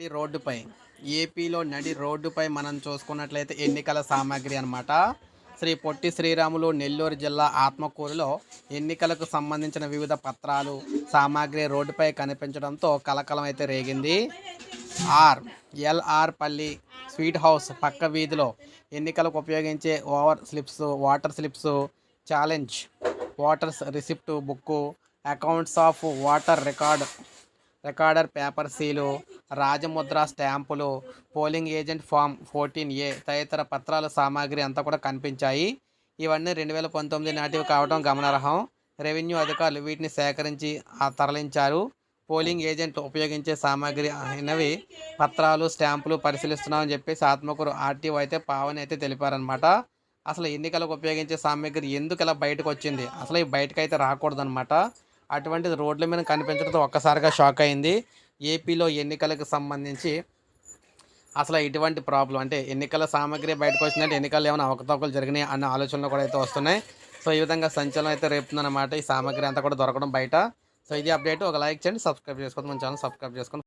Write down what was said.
నడి రోడ్డుపై. ఏపీలో నడి రోడ్డుపై మనం చూసుకున్నట్లయితే ఎన్నికల సామాగ్రి అనమాట శ్రీ పొట్టి శ్రీరాములు నెల్లూరు జిల్లా ఆత్మకూరులో ఎన్నికలకు సంబంధించిన వివిధ పత్రాలు సామాగ్రి రోడ్డుపై కనిపించడంతో కలకలం అయితే రేగింది. ఆర్ ఎల్ఆర్ పల్లి స్వీట్ హౌస్ పక్క వీధిలో ఎన్నికలకు ఉపయోగించే over slips water slips challenge waters receipt book accounts of water record recorder paper seal రాజముద్ర స్టాంపులు polling agent form fourteen A తదితర పత్రాల సామాగ్రి అంతా కూడా కనిపించాయి. ఇవన్నీ రెండు వేల పంతొమ్మిది నాటివి కావడం గమనార్హం. రెవెన్యూ అధికారులు వీటిని సేకరించి తరలించారు. పోలింగ్ ఏజెంట్ ఉపయోగించే సామాగ్రి అయినవి పత్రాలు స్టాంపులు పరిశీలిస్తున్నామని చెప్పేసి ఆత్మకూరు ఆర్టీఓ అయితే పావని అయితే తెలిపారనమాట అసలు ఎన్నికలకు ఉపయోగించే సామాగ్రి ఎందుకు ఇలా బయటకు వచ్చింది అసలు ఈ బయటకు అయితే రాకూడదనమాట అటువంటిది రోడ్ల మీద కనిపించడంతో ఒక్కసారిగా షాక్ అయింది. ఏపీలో ఎన్నికలకు సంబంధించి అసలు ఇటువంటి ప్రాబ్లం అంటే ఎన్నికల సామాగ్రి బయటకు వచ్చిందంటే ఎన్నికల్లో ఏమైనా అవకతవకలు జరిగినాయి అన్న ఆలోచనలు కూడా అయితే వస్తున్నాయి. సో ఈ విధంగా సంచలనం అయితే రేపుతుందన్నమాట ఈ సామాగ్రి అంతా కూడా దొరకడం బయట. సో ఇది అప్డేట్. ఒక లైక్ చేయండి సబ్స్క్రైబ్ చేసుకోండి. మన ఛానల్ సబ్స్క్రైబ్ చేసుకోండి.